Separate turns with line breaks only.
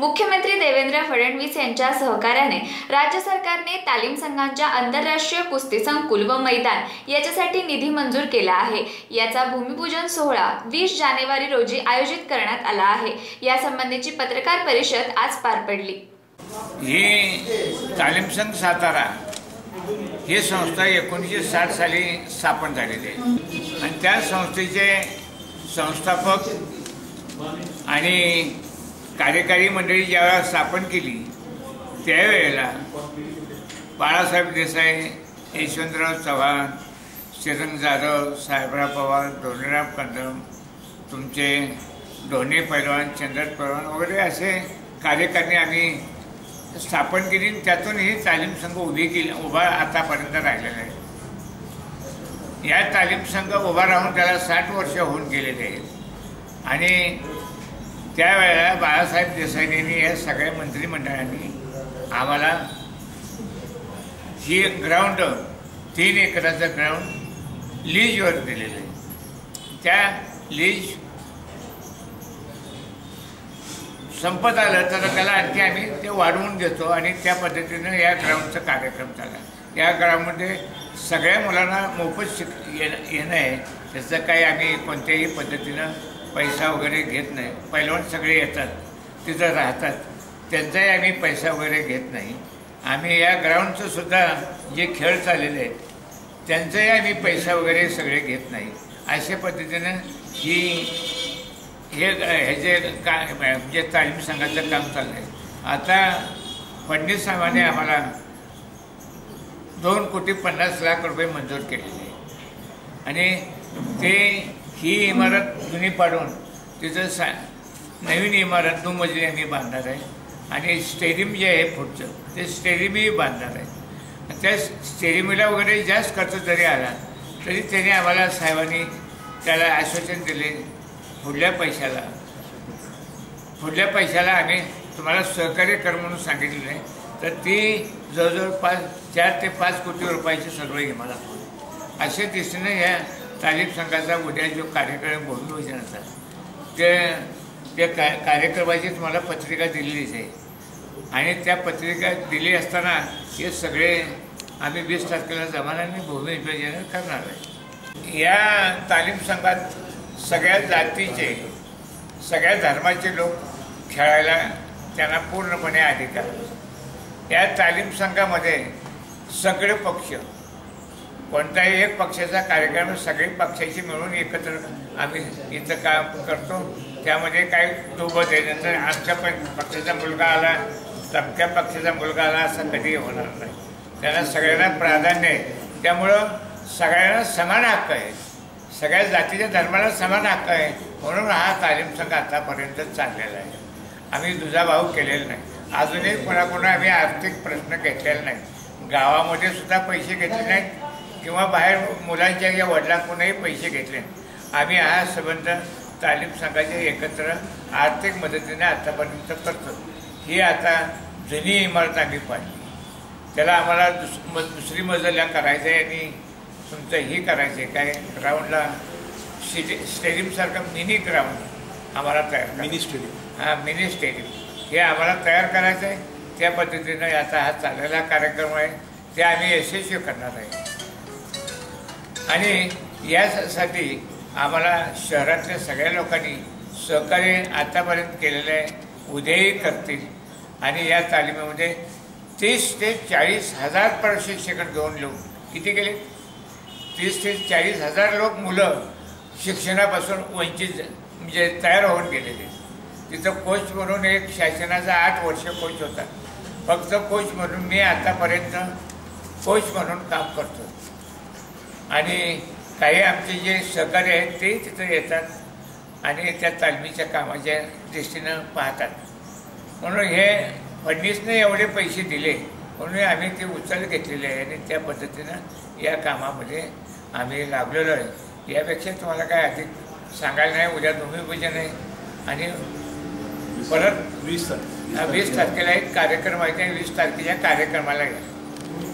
मुख्यमंत्री देवेंद्र फडणवीस यांच्या सहकार्याने राज्य सरकारने तालीम संघांच्या आंतरराष्ट्रीय कुस्ती संकुल व मैदान याच्यासाठी निधी मंजूर केला आहे. याचा भूमिपूजन सोहळा वीस जानेवारी रोजी आयोजित करण्यात आला आहे. यासंबंधीची पत्रकार परिषद आज पार पडली.
ही तालीम संघ सातारा ही संस्था एकोणीसशे साठ साली स्थापन झालेली आहे. आणि त्या संस्थेचे संस्थापक आणि कार्यकारी मंडळी ज्यावेळेला स्थापन केली त्यावेळेला बाळासाहेब देसाई यशवंतराव चव्हाण श्रीरंग जाधव साहेबराव पवार धोनीराव कदम तुमचे धोनी पैलवान चंद्र पैलवान वगैरे असे कार्यकारणी आम्ही स्थापन केली. आणि त्यातून ही तालीम संघ उभी केली उभा आतापर्यंत राहिलेला आहे. या तालीम संघ उभा राहून त्याला साठ वर्ष होऊन गेलेले आहेत. आणि त्यावेळेला बाळासाहेब देसाईंनी या सगळ्या मंत्रिमंडळांनी आम्हाला ही ग्राउंड तीन एकराचं ग्राउंड लीजवर दिलेलं आहे. त्या लीज संपत आलं तर त्याला आणखी आम्ही ते वाढवून देतो आणि त्या पद्धतीनं या ग्राउंडचा कार्यक्रम झाला. या ग्राउंडमध्ये सगळ्या मुलांना मोफत शिक येणं येणं आहे. त्याचं काही आम्ही कोणत्याही पद्धतीनं पैसा वगैरे घेत नाही. पैलवान सगळे येतात तिथं राहतात. त्यांचाही आम्ही पैसा वगैरे घेत नाही. आम्ही या ग्राउंडचं सुद्धा जे खेळ चाललेले आहेत त्यांचाही आम्ही पैसा वगैरे सगळे घेत नाही. अशा पद्धतीनं ही हे हे जे का म्हणजे तालीम संघाचं काम चाललं आहे आता फडणवीस साहेबांनी आम्हाला दोन कोटी पन्नास लाख रुपये मंजूर केलेले. आणि ते ही इमारत जुनी पाडून तिथं सा नवीन इमारत दुमजली आम्ही बांधणार आहे. आणि स्टेडियम जे आहे पुढचं ते स्टेडियमही बांधणार आहे. त्या स्टेडियमला वगैरे जास्त खर्च जरी आला तरी त्याने आम्हाला साहेबांनी त्याला आश्वासन दिले पुढल्या पैशाला पुढल्या पैशाला आम्ही तुम्हाला सहकार्य कर म्हणून सांगितलेलं आहे. तर ती जवळजवळ पाच चार ते पाच कोटी रुपयाची सर्व इमारत होईल. अशा दिशेनं या तालीम संघाचा उद्या जो कार्यक्रम भूमिपूजनाचा ते त्या का कार्यक्रमाची तुम्हाला पत्रिका दिलेलीच आहे आणि त्या पत्रिका दिली असताना हे सगळे आम्ही वीस तारखेला जमानाने भूमिविभाजन करणार आहे. या तालीम संघात सगळ्या जातीचे सगळ्या धर्माचे लोक खेळायला त्यांना पूर्णपणे अधिकार. या तालीम संघामध्ये सगळे पक्ष कोणताही एक पक्षाचा कार्यक्रम सगळी पक्षाची मिळून एकत्र आम्ही इथं काम करतो. त्यामध्ये काही दुबत आहे. नंतर आमच्या पक्षाचा मुलगा आला तबक्या पक्षाचा मुलगा आला असं कधीही होणार नाही. त्यांना सगळ्यांना प्राधान्य आहे. त्यामुळं सगळ्यांना समान हक्क आहे. सगळ्या जातीच्या धर्माला समान हक्क आहे. म्हणून हा तालीम संघ आतापर्यंत चाललेला आहे. आम्ही दुजाभाव केलेला नाही. अजूनही कोणाकोणा आम्ही आर्थिक प्रश्न घेतलेला नाही. गावामध्ये सुद्धा पैसे घेतले नाहीत. किंवा बाहेर मुलांच्या या वडिलांकडूनही पैसे घेतले. आम्ही हा संबंध तालीम संघाचे एकत्र आर्थिक मदतीने आतापर्यंत करतो. ही आता जुनी इमारत आम्ही पाडली त्याला आम्हाला दुस म दुसरी मजल्या करायचं आहे आणि तुमचं ही करायचं आहे. काय ग्राउंडला स्टेडि स्टेडियमसारखं मिनी ग्राउंड आम्हाला तयार
मिनी स्टेडियम.
हां मिनी स्टेडियम. हे आम्हाला तयार करायचं आहे. त्या पद्धतीनं आता हा चाललेला कार्यक्रम आहे. ते आम्ही यशस्वी करणार आहे. आणि यासाठी आम्हाला शहरातल्या सगळ्या लोकांनी सहकार्य आतापर्यंत केलेलं आहे. उद्याही करतील. आणि या तालिमेमध्ये तीस ते चाळीस हजार प्रशिक्षक घेऊन लोक किती गेले तीस ते चाळीस हजार लोक मुलं शिक्षणापासून वंचित म्हणजे तयार होऊन गेलेले. तिथं कोच म्हणून एक शासनाचा आठ वर्ष कोच होता. फक्त कोच म्हणून मी आतापर्यंत कोच म्हणून काम करतो आणि काही आमचे जे सहकारी आहेत ते तिथं येतात आणि त्या तालमीच्या कामाच्या दृष्टीनं पाहतात. म्हणून हे फडणवीसने एवढे पैसे दिले म्हणून आम्ही ते उचल घेतलेले आहे आणि त्या पद्धतीनं या कामामध्ये आम्ही लागलेलो आहे. यापेक्षा तुम्हाला काय अधिक सांगायला नाही उद्या भूमिपूजन आहे आणि परत
वीस तारीख
वीस तारखेला एक कार्यक्रम आहे त्या वीस तारखेच्या कार्यक्रमाला या.